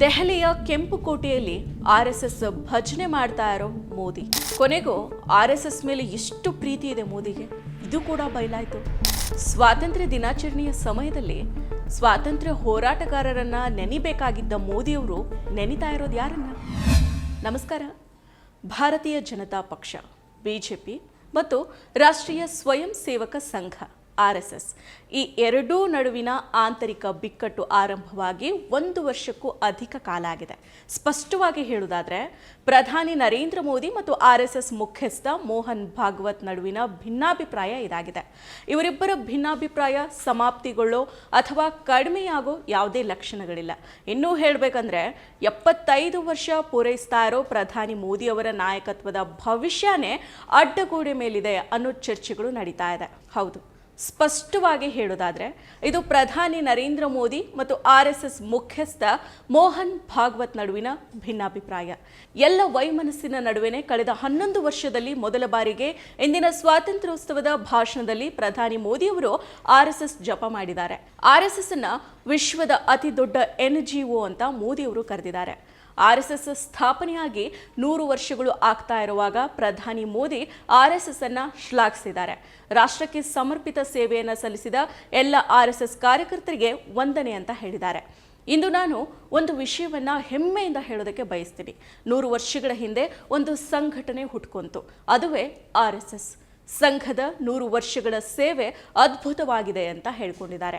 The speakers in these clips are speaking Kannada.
ದೆಹಲಿಯ ಕೆಂಪು ಕೋಟೆಯಲ್ಲಿ ಆರ್ ಎಸ್ ಎಸ್ ಭಜನೆ ಮಾಡ್ತಾ ಇರೋ ಮೋದಿ. ಕೊನೆಗೂ ಆರ್ ಎಸ್ ಎಸ್ ಮೇಲೆ ಎಷ್ಟು ಪ್ರೀತಿ ಇದೆ ಮೋದಿಗೆ. ಇದು ಕೂಡ ಬಯಲಾಯಿತು. ಸ್ವಾತಂತ್ರ್ಯ ದಿನಾಚರಣೆಯ ಸಮಯದಲ್ಲಿ ಸ್ವಾತಂತ್ರ್ಯ ಹೋರಾಟಗಾರರನ್ನ ನೆನಿಬೇಕಾಗಿದ್ದ ಮೋದಿಯವರು ನೆನಿತಾ ಇರೋದು ಯಾರನ್ನ? ನಮಸ್ಕಾರ. ಭಾರತೀಯ ಜನತಾ ಪಕ್ಷ, ಬಿಜೆಪಿ ಮತ್ತು ರಾಷ್ಟ್ರೀಯ ಸ್ವಯಂ ಸೇವಕ ಸಂಘ. ಆರ್ ಎಸ್ ಎಸ್ ಈ ಎರಡೂ ನಡುವಿನ ಆಂತರಿಕ ಬಿಕ್ಕಟ್ಟು ಆರಂಭವಾಗಿ ಒಂದು ವರ್ಷಕ್ಕೂ ಅಧಿಕ ಕಾಲ ಆಗಿದೆ. ಸ್ಪಷ್ಟವಾಗಿ ಹೇಳುವುದಾದರೆ, ಪ್ರಧಾನಿ ನರೇಂದ್ರ ಮೋದಿ ಮತ್ತು ಆರ್ ಎಸ್ ಎಸ್ ಮುಖ್ಯಸ್ಥ ಮೋಹನ್ ಭಾಗವತ್ ನಡುವಿನ ಭಿನ್ನಾಭಿಪ್ರಾಯ ಇದಾಗಿದೆ. ಇವರಿಬ್ಬರ ಭಿನ್ನಾಭಿಪ್ರಾಯ ಸಮಾಪ್ತಿಗೊಳ್ಳೋ ಅಥವಾ ಕಡಿಮೆಯಾಗೋ ಯಾವುದೇ ಲಕ್ಷಣಗಳಿಲ್ಲ. ಇನ್ನೂ ಹೇಳಬೇಕಂದ್ರೆ, ಎಪ್ಪತ್ತೈದು ವರ್ಷ ಪೂರೈಸ್ತಾ ಇರೋ ಪ್ರಧಾನಿ ಮೋದಿ ಅವರ ನಾಯಕತ್ವದ ಭವಿಷ್ಯನೇ ಅಡ್ಡಗೋಡೆ ಮೇಲಿದೆ ಅನ್ನೋ ಚರ್ಚೆಗಳು ನಡೀತಾ ಇದೆ. ಹೌದು. ಸ್ಪಷ್ಟವಾಗಿ ಹೇಳೋದಾದರೆ ಇದು ಪ್ರಧಾನಿ ನರೇಂದ್ರ ಮೋದಿ ಮತ್ತು ಆರ್ ಎಸ್ ಎಸ್ ಮುಖ್ಯಸ್ಥ ಮೋಹನ್ ಭಾಗವತ್ ನಡುವಿನ ಭಿನ್ನಾಭಿಪ್ರಾಯ. ಎಲ್ಲ ವೈಮನಸ್ಸಿನ ನಡುವೆನೆ ಕಳೆದ ಹನ್ನೊಂದು ವರ್ಷದಲ್ಲಿ ಮೊದಲ ಬಾರಿಗೆ ಇಂದಿನ ಸ್ವಾತಂತ್ರ್ಯೋತ್ಸವದ ಭಾಷಣದಲ್ಲಿ ಪ್ರಧಾನಿ ಮೋದಿಯವರು ಆರ್ ಎಸ್ ಎಸ್ ಜಪ ಮಾಡಿದ್ದಾರೆ. ಆರ್ ಎಸ್ ಎಸ್ ಅನ್ನ ವಿಶ್ವದ ಅತಿ ದೊಡ್ಡ ಎನ್ ಜಿ ಒ ಅಂತ ಮೋದಿಯವರು ಕರೆದಿದ್ದಾರೆ. ಆರ್ ಎಸ್ ಎಸ್ ಸ್ಥಾಪನೆಯಾಗಿ ನೂರು ವರ್ಷಗಳು ಆಗ್ತಾ ಇರುವಾಗ ಪ್ರಧಾನಿ ಮೋದಿ ಆರ್ ಎಸ್ ಎಸ್ ಅನ್ನ ಶ್ಲಾಘಿಸಿದ್ದಾರೆ. ರಾಷ್ಟ್ರಕ್ಕೆ ಸಮರ್ಪಿತ ಸೇವೆಯನ್ನು ಸಲ್ಲಿಸಿದ ಎಲ್ಲ ಆರ್ ಎಸ್ ಎಸ್ ಕಾರ್ಯಕರ್ತರಿಗೆ ವಂದನೆ ಅಂತ ಹೇಳಿದ್ದಾರೆ. ಇಂದು ನಾನು ಒಂದು ವಿಷಯವನ್ನು ಹೆಮ್ಮೆಯಿಂದ ಹೇಳೋದಕ್ಕೆ ಬಯಸ್ತೀನಿ. ನೂರು ವರ್ಷಗಳ ಹಿಂದೆ ಒಂದು ಸಂಘಟನೆ ಹುಟ್ಕೊಂತು. ಅದುವೇ ಆರ್ ಎಸ್ ಎಸ್ ಸಂಘದ ನೂರು ವರ್ಷಗಳ ಸೇವೆ ಅದ್ಭುತವಾಗಿದೆ ಅಂತ ಹೇಳ್ಕೊಂಡಿದ್ದಾರೆ.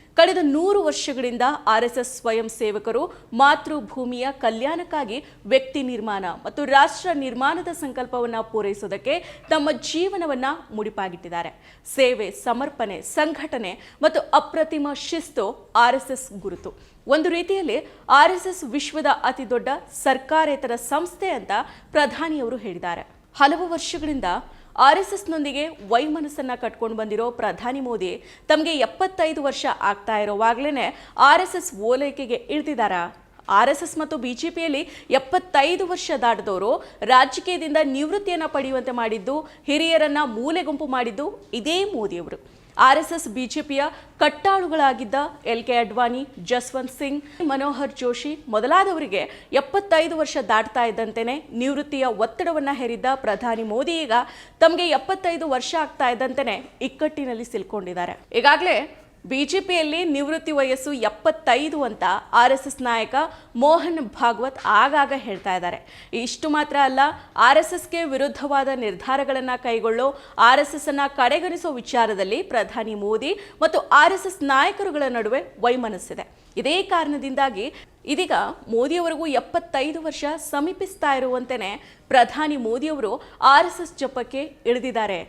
ಕಳೆದ ನೂರು ವರ್ಷಗಳಿಂದ ಆರ್ಎಸ್ಎಸ್ ಎಸ್ ಎಸ್ ಸ್ವಯಂ ಸೇವಕರು ಮಾತೃಭೂಮಿಯ ಕಲ್ಯಾಣಕ್ಕಾಗಿ ವ್ಯಕ್ತಿ ನಿರ್ಮಾಣ ಮತ್ತು ರಾಷ್ಟ್ರ ನಿರ್ಮಾಣದ ಸಂಕಲ್ಪವನ್ನು ಪೂರೈಸೋದಕ್ಕೆ ತಮ್ಮ ಜೀವನವನ್ನು ಮುಡಿಪಾಗಿಟ್ಟಿದ್ದಾರೆ. ಸೇವೆ, ಸಮರ್ಪಣೆ, ಸಂಘಟನೆ ಮತ್ತು ಅಪ್ರತಿಮ ಶಿಸ್ತು ಆರ್ಎಸ್ಎಸ್ ಎಸ್ ಎಸ್ ಗುರುತು. ಒಂದು ರೀತಿಯಲ್ಲಿ ಆರ್ಎಸ್ಎಸ್ ಎಸ್ ಎಸ್ ವಿಶ್ವದ ಅತಿ ದೊಡ್ಡ ಸರ್ಕಾರೇತರ ಸಂಸ್ಥೆ ಅಂತ ಪ್ರಧಾನಿಯವರು ಹೇಳಿದ್ದಾರೆ. ಹಲವು ವರ್ಷಗಳಿಂದ ಆರ್ ಎಸ್ ಎಸ್ನೊಂದಿಗೆ ವೈಮನಸ್ಸನ್ನ ಕಟ್ಕೊಂಡು ಬಂದಿರೋ ಪ್ರಧಾನಿ ಮೋದಿ ತಮಗೆ ಎಪ್ಪತ್ತೈದು ವರ್ಷ ಆಗ್ತಾ ಇರೋವಾಗಲೇ ಆರ್ ಎಸ್ ಎಸ್ ಓಲೈಕೆಗೆ ಇಳಿದಿದ್ದಾರಾ ಆರ್ ಎಸ್ ಎಸ್ ಮತ್ತು ಬಿಜೆಪಿಯಲ್ಲಿ ಎಪ್ಪತ್ತೈದು ವರ್ಷ ದಾಟದವರು ರಾಜಕೀಯದಿಂದ ನಿವೃತ್ತಿಯನ್ನು ಪಡೆಯುವಂತೆ ಮಾಡಿದ್ದು, ಹಿರಿಯರನ್ನ ಮೂಲೆ ಗುಂಪು ಮಾಡಿದ್ದು ಇದೇ ಮೋದಿಯವರು. ಆರ್ ಎಸ್ ಎಸ್ ಬಿಜೆಪಿಯ ಕಟ್ಟಾಳುಗಳಾಗಿದ್ದ ಎಲ್ ಕೆ ಅಡ್ವಾಣಿ, ಜಸ್ವಂತ್ ಸಿಂಗ್, ಮನೋಹರ್ ಜೋಶಿ ಮೊದಲಾದವರಿಗೆ ಎಪ್ಪತ್ತೈದು ವರ್ಷ ದಾಟ್ತಾ ಇದ್ದಂತೆಯೇ ನಿವೃತ್ತಿಯ ಒತ್ತಡವನ್ನು ಹೇರಿದ್ದ ಪ್ರಧಾನಿ ಮೋದಿ ಈಗ ತಮಗೆ ಎಪ್ಪತ್ತೈದು ವರ್ಷ ಆಗ್ತಾ ಇದ್ದಂತೆಯೇ ಇಕ್ಕಟ್ಟಿನಲ್ಲಿ ಸಿಲ್ಕೊಂಡಿದ್ದಾರೆ. ಈಗಾಗಲೇ ಬಿಜೆಪಿಯಲ್ಲಿ ನಿವೃತ್ತಿ ವಯಸ್ಸು ಎಪ್ಪತ್ತೈದು ಅಂತ ಆರ್ ಎಸ್ ಎಸ್ ನಾಯಕ ಮೋಹನ್ ಭಾಗವತ್ ಆಗಾಗ ಹೇಳ್ತಾ ಇದ್ದಾರೆ. ಇಷ್ಟು ಮಾತ್ರ ಅಲ್ಲ, ಆರ್ ಎಸ್ ಎಸ್ಗೆ ವಿರುದ್ಧವಾದ ನಿರ್ಧಾರಗಳನ್ನು ಕೈಗೊಳ್ಳೋ, ಆರ್ ಎಸ್ ಎಸ್ ಅನ್ನ ಕಡೆಗಣಿಸೋ ವಿಚಾರದಲ್ಲಿ ಪ್ರಧಾನಿ ಮೋದಿ ಮತ್ತು ಆರ್ ಎಸ್ ಎಸ್ ನಾಯಕರುಗಳ ನಡುವೆ ವೈಮನಸ್ಸಿದೆ. ಇದೇ ಕಾರಣದಿಂದಾಗಿ ಇದೀಗ ಮೋದಿಯವರಿಗೂ ಎಪ್ಪತ್ತೈದು ವರ್ಷ ಸಮೀಪಿಸ್ತಾ ಇರುವಂತೆಯೇ ಪ್ರಧಾನಿ ಮೋದಿಯವರು ಆರ್ ಎಸ್ ಎಸ್ ಜಪಕ್ಕೆ ಇಳಿದಿದ್ದಾರೆ.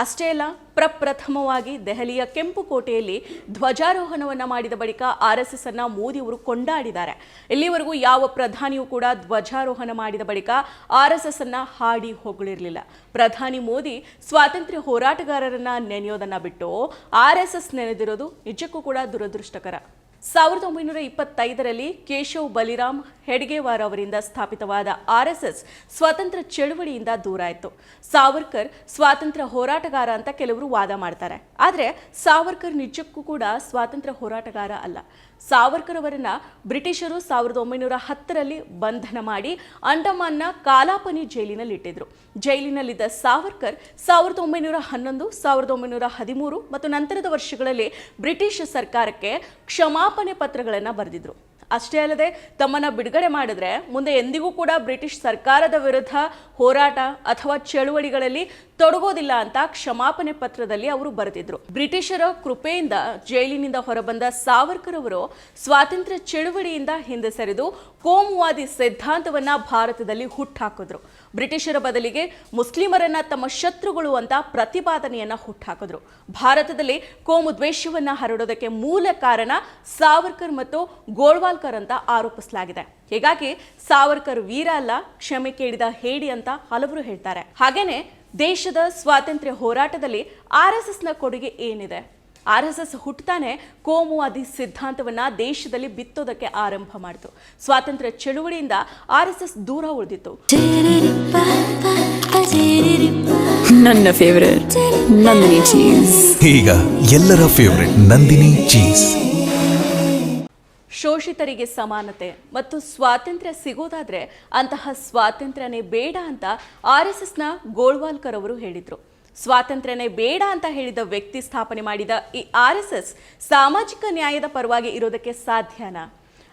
ಅಷ್ಟೇ ಅಲ್ಲ, ಪ್ರಪ್ರಥಮವಾಗಿ ದೆಹಲಿಯ ಕೆಂಪು ಕೋಟೆಯಲ್ಲಿ ಧ್ವಜಾರೋಹಣವನ್ನು ಮಾಡಿದ ಬಳಿಕ ಆರ್ ಎಸ್ ಎಸ್ ಅನ್ನ ಮೋದಿಯವರು ಕೊಂಡಾಡಿದ್ದಾರೆ. ಇಲ್ಲಿವರೆಗೂ ಯಾವ ಪ್ರಧಾನಿಯೂ ಕೂಡ ಧ್ವಜಾರೋಹಣ ಮಾಡಿದ ಬಳಿಕ ಆರ್ ಎಸ್ ಎಸ್ ಅನ್ನ ಹಾಡಿ ಹೊಗಳಿರಲಿಲ್ಲ. ಪ್ರಧಾನಿ ಮೋದಿ ಸ್ವಾತಂತ್ರ್ಯ ಹೋರಾಟಗಾರರನ್ನ ನೆನೆಯೋದನ್ನ ಬಿಟ್ಟು ಆರ್ ಎಸ್ ಎಸ್ ನೆನೆದಿರೋದು ನಿಜಕ್ಕೂ ಕೂಡ ದುರದೃಷ್ಟಕರ. ಸಾವಿರದ ಒಂಬೈನೂರ ಇಪ್ಪತ್ತೈದರಲ್ಲಿ ಕೇಶವ್ ಬಲಿರಾಮ್ ಹೆಡ್ಗೇವಾರ್ ಅವರಿಂದ ಸ್ಥಾಪಿತವಾದ ಆರ್ಎಸ್ಎಸ್ ಸ್ವತಂತ್ರ ಚಳುವಳಿಯಿಂದ ದೂರ ಆಯಿತು. ಸಾವರ್ಕರ್ ಸ್ವಾತಂತ್ರ್ಯ ಹೋರಾಟಗಾರ ಅಂತ ಕೆಲವರು ವಾದ ಮಾಡ್ತಾರೆ. ಆದರೆ ಸಾವರ್ಕರ್ ನಿಜಕ್ಕೂ ಕೂಡ ಸ್ವಾತಂತ್ರ್ಯ ಹೋರಾಟಗಾರ ಅಲ್ಲ. ಸಾವರ್ಕರ್ ಅವರನ್ನ ಬ್ರಿಟಿಷರು ಸಾವಿರದ ಒಂಬೈನೂರ ಹತ್ತರಲ್ಲಿ ಬಂಧನ ಮಾಡಿ ಅಂಡಮಾನ್ನ ಕಾಲಾಪನಿ ಜೈಲಿನಲ್ಲಿ ಇಟ್ಟಿದ್ರು. ಜೈಲಿನಲ್ಲಿದ್ದ ಸಾವರ್ಕರ್ ಸಾವಿರದ ಒಂಬೈನೂರ ಹನ್ನೊಂದು, ಸಾವಿರದ ಒಂಬೈನೂರ ಹದಿಮೂರು ಮತ್ತು ನಂತರದ ವರ್ಷಗಳಲ್ಲಿ ಬ್ರಿಟಿಷ್ ಸರ್ಕಾರಕ್ಕೆ ಕ್ಷಮಾಪಣೆ ಪತ್ರಗಳನ್ನು ಬರೆದಿದ್ರು. ಅಷ್ಟೇ ಅಲ್ಲದೆ ತಮ್ಮನ್ನು ಬಿಡುಗಡೆ ಮಾಡಿದ್ರೆ ಮುಂದೆ ಎಂದಿಗೂ ಕೂಡ ಬ್ರಿಟಿಷ್ ಸರ್ಕಾರದ ವಿರುದ್ಧ ಹೋರಾಟ ಅಥವಾ ಚಳುವಳಿಗಳಲ್ಲಿ ತೊಡಗೋದಿಲ್ಲ ಅಂತ ಕ್ಷಮಾಪಣೆ ಪತ್ರದಲ್ಲಿ ಅವರು ಬರೆದಿದ್ರು. ಬ್ರಿಟಿಷರ ಕೃಪೆಯಿಂದ ಜೈಲಿನಿಂದ ಹೊರಬಂದ ಸಾವರ್ಕರ್ ಅವರು ಸ್ವಾತಂತ್ರ್ಯ ಚಳುವಳಿಯಿಂದ ಹಿಂದೆ ಸರಿದು ಕೋಮುವಾದಿ ಸಿದ್ಧಾಂತವನ್ನ ಭಾರತದಲ್ಲಿ ಹುಟ್ಟಾಕಿದ್ರು. ಬ್ರಿಟಿಷರ ಬದಲಿಗೆ ಮುಸ್ಲಿಮರನ್ನ ತಮ್ಮ ಶತ್ರುಗಳು ಅಂತ ಪ್ರತಿಪಾದನೆಯನ್ನ ಹುಟ್ಟಾಕಿದ್ರು. ಭಾರತದಲ್ಲಿ ಕೋಮು ದ್ವೇಷವನ್ನ ಹರಡೋದಕ್ಕೆ ಮೂಲ ಕಾರಣ ಸಾವರ್ಕರ್ ಮತ್ತು ಗೋಳ್ವಾಲ್ಕರ್ ಅಂತ ಆರೋಪಿಸಲಾಗಿದೆ. ಹೀಗಾಗಿ ಸಾವರ್ಕರ್ ವೀರ ಅಲ್ಲ ಕ್ಷಮೆ ಕೇಳಿದ ಹೇಡಿ ಅಂತ ಹಲವರು ಹೇಳ್ತಾರೆ. ಹಾಗೇನೆ ದೇಶದ ಸ್ವಾತಂತ್ರ್ಯ ಹೋರಾಟದಲ್ಲಿ ಆರ್ ಎಸ್ ಎಸ್ನ ಕೊಡುಗೆ ಏನಿದೆ? ಆರ್ ಎಸ್ ಎಸ್ ಹುಟ್ಟುತ್ತಾನೆ ಕೋಮುವಾದಿ ಸಿದ್ಧಾಂತವನ್ನ ದೇಶದಲ್ಲಿ ಬಿತ್ತೋದಕ್ಕೆ ಆರಂಭ ಮಾಡಿತು. ಸ್ವಾತಂತ್ರ್ಯ ಚಳುವಳಿಯಿಂದ ಆರ್ ಎಸ್ ಎಸ್ ದೂರ ಉಳಿದಿತ್ತು. ನನ್ನ ಫೇವರೇಟ್ ನಂದಿನಿ ಚೀಸ್ ಈಗ ಎಲ್ಲರ ಫೇವರೆಟ್ ನಂದಿನಿ ಚೀಸ್ ಶೋಷಿತರಿಗೆ ಸಮಾನತೆ ಮತ್ತು ಸ್ವಾತಂತ್ರ್ಯ ಸಿಗೋದಾದ್ರೆ ಅಂತಹ ಸ್ವಾತಂತ್ರ್ಯನೇ ಬೇಡ ಅಂತ ಆರ್ ಎಸ್ ಎಸ್ನ ಗೋಳ್ವಾಲ್ಕರ್ ಅವರು ಹೇಳಿದ್ರು. ಸ್ವಾತಂತ್ರ್ಯನೇ ಬೇಡ ಅಂತ ಹೇಳಿದ ವ್ಯಕ್ತಿ ಸ್ಥಾಪನೆ ಮಾಡಿದ ಈ ಆರ್ ಎಸ್ ಎಸ್ ಸಾಮಾಜಿಕ ನ್ಯಾಯದ ಪರವಾಗಿ ಇರೋದಕ್ಕೆ ಸಾಧ್ಯನಾ?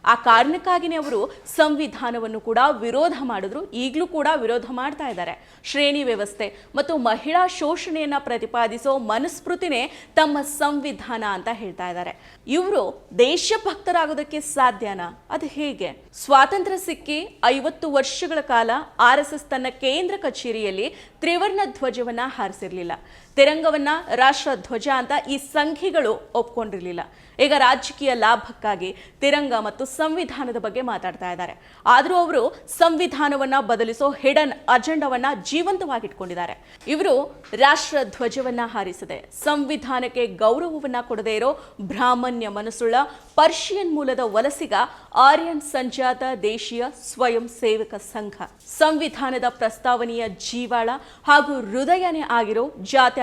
ಆ ಕಾರಣಕ್ಕಾಗಿನೇ ಅವರು ಸಂವಿಧಾನವನ್ನು ಕೂಡ ವಿರೋಧ ಮಾಡಿದ್ರು. ಈಗಲೂ ಕೂಡ ವಿರೋಧ ಮಾಡ್ತಾ ಇದ್ದಾರೆ. ಶ್ರೇಣಿ ವ್ಯವಸ್ಥೆ ಮತ್ತು ಮಹಿಳಾ ಶೋಷಣೆಯನ್ನು ಪ್ರತಿಪಾದಿಸೋ ಮನುಸ್ಮೃತಿನೇ ತಮ್ಮ ಸಂವಿಧಾನ ಅಂತ ಹೇಳ್ತಾ ಇದ್ದಾರೆ. ಇವರು ದೇಶಭಕ್ತರಾಗೋದಕ್ಕೆ ಸಾಧ್ಯನಾ? ಅದು ಹೇಗೆ? ಸ್ವಾತಂತ್ರ್ಯ ಸಿಕ್ಕಿ ಐವತ್ತು ವರ್ಷಗಳ ಕಾಲ ಆರ್ ತನ್ನ ಕೇಂದ್ರ ಕಚೇರಿಯಲ್ಲಿ ತ್ರಿವರ್ಣ ಧ್ವಜವನ್ನ ಹಾರಿಸಿರ್ಲಿಲ್ಲ. ತಿರಂಗವನ್ನ ರಾಷ್ಟ್ರ ಧ್ವಜ ಅಂತ ಈ ಸಂಘಿಗಳು ಒಪ್ಕೊಂಡಿರಲಿಲ್ಲ. ಈಗ ರಾಜಕೀಯ ಲಾಭಕ್ಕಾಗಿ ತಿರಂಗ ಮತ್ತು ಸಂವಿಧಾನದ ಬಗ್ಗೆ ಮಾತಾಡ್ತಾ ಇದ್ದಾರೆ. ಆದರೂ ಅವರು ಸಂವಿಧಾನವನ್ನ ಬದಲಿಸೋ ಹಿಡನ್ ಅಜೆಂಡವನ್ನ ಜೀವಂತವಾಗಿಟ್ಕೊಂಡಿದ್ದಾರೆ. ಇವರು ರಾಷ್ಟ್ರ ಧ್ವಜವನ್ನ ಹಾರಿಸದೆ, ಸಂವಿಧಾನಕ್ಕೆ ಗೌರವವನ್ನ ಕೊಡದೇ ಇರೋ ಬ್ರಾಹ್ಮಣ್ಯ ಮನಸ್ಸುಳ್ಳ ಪರ್ಷಿಯನ್ ಮೂಲದ ವಲಸಿಗ ಆರ್ಯನ್ ಸಂಜಾತ ದೇಶೀಯ ಸ್ವಯಂ ಸೇವಕ ಸಂಘ. ಸಂವಿಧಾನದ ಪ್ರಸ್ತಾವನೆಯ ಜೀವಾಳ ಹಾಗೂ ಹೃದಯನೇ ಆಗಿರೋ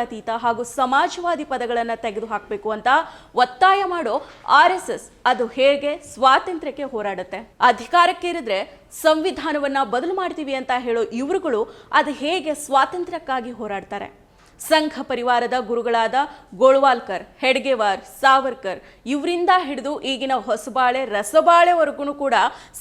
ಜಾತ್ಯತೀತ ಹಾಗೂ ಸಮಾಜವಾದಿ ಪದಗಳನ್ನು ತೆಗೆದುಹಾಕಬೇಕು ಅಂತ ಒತ್ತಾಯ ಮಾಡೋ ಆರ್ ಎಸ್ ಎಸ್ ಅದು ಹೇಗೆ ಸ್ವಾತಂತ್ರ್ಯಕ್ಕೆ ಹೋರಾಡುತ್ತೆ? ಅಧಿಕಾರಕ್ಕೇರಿದ್ರೆ ಸಂವಿಧಾನವನ್ನ ಬದಲು ಮಾಡ್ತೀವಿ ಅಂತ ಹೇಳೋ ಇವರುಗಳು ಅದು ಹೇಗೆ ಸ್ವಾತಂತ್ರ್ಯಕ್ಕಾಗಿ ಹೋರಾಡ್ತಾರೆ? ಸಂಘ ಪರಿವಾರದ ಗುರುಗಳಾದ ಗೋಳ್ವಾಲ್ಕರ್, ಹೆಡ್ಗೆವಾರ್, ಸಾವರ್ಕರ್ ಇವರಿಂದ ಹಿಡಿದು ಈಗಿನ ಹೊಸಬಾಳೆ, ರಸಬಾಳೆವರೆಗೂ ಕೂಡ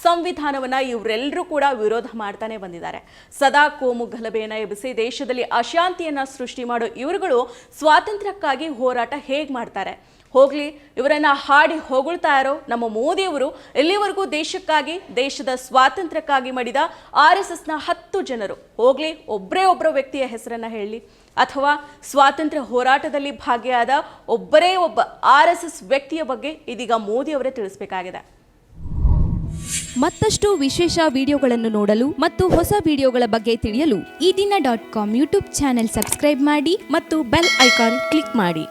ಸಂವಿಧಾನವನ್ನು ಇವರೆಲ್ಲರೂ ಕೂಡ ವಿರೋಧ ಮಾಡ್ತಾನೆ ಬಂದಿದ್ದಾರೆ. ಸದಾ ಕೋಮು ಗಲಭೆಯನ್ನು ಎಬ್ಬಿಸಿ ದೇಶದಲ್ಲಿ ಅಶಾಂತಿಯನ್ನು ಸೃಷ್ಟಿ ಮಾಡೋ ಇವರುಗಳು ಸ್ವಾತಂತ್ರ್ಯಕ್ಕಾಗಿ ಹೋರಾಟ ಹೇಗೆ ಮಾಡ್ತಾರೆ? ಹೋಗ್ಲಿ, ಇವರನ್ನು ಹಾಡಿ ಹೊಗಳ್ತಾ ಇರೋ ನಮ್ಮ ಮೋದಿಯವರು ಎಲ್ಲಿವರೆಗೂ ದೇಶಕ್ಕಾಗಿ, ದೇಶದ ಸ್ವಾತಂತ್ರ್ಯಕ್ಕಾಗಿ ಮಾಡಿದ ಆರ್ ಎಸ್ ಎಸ್ನ ಹತ್ತು ಜನರು. ಹೋಗ್ಲಿ ಒಬ್ಬರೇ ಒಬ್ಬರ ವ್ಯಕ್ತಿಯ ಹೆಸರನ್ನ ಹೇಳಲಿ ಅಥವಾ ಸ್ವಾತಂತ್ರ್ಯ ಹೋರಾಟದಲ್ಲಿ ಭಾಗಿಯಾದ ಒಬ್ಬರೇ ಒಬ್ಬ ಆರ್ ಎಸ್ ಎಸ್ ವ್ಯಕ್ತಿಯ ಬಗ್ಗೆ ಇದೀಗ ಮೋದಿಯವರೇ ತಿಳಿಸಬೇಕಾಗಿದೆ. ಮತ್ತಷ್ಟು ವಿಶೇಷ ವಿಡಿಯೋಗಳನ್ನು ನೋಡಲು ಮತ್ತು ಹೊಸ ವಿಡಿಯೋಗಳ ಬಗ್ಗೆ ತಿಳಿಯಲು ಈ ದಿನ dot com YouTube channel subscribe ಮಾಡಿ ಮತ್ತು ಬೆಲ್ ಐಕಾನ್ ಕ್ಲಿಕ್ ಮಾಡಿ.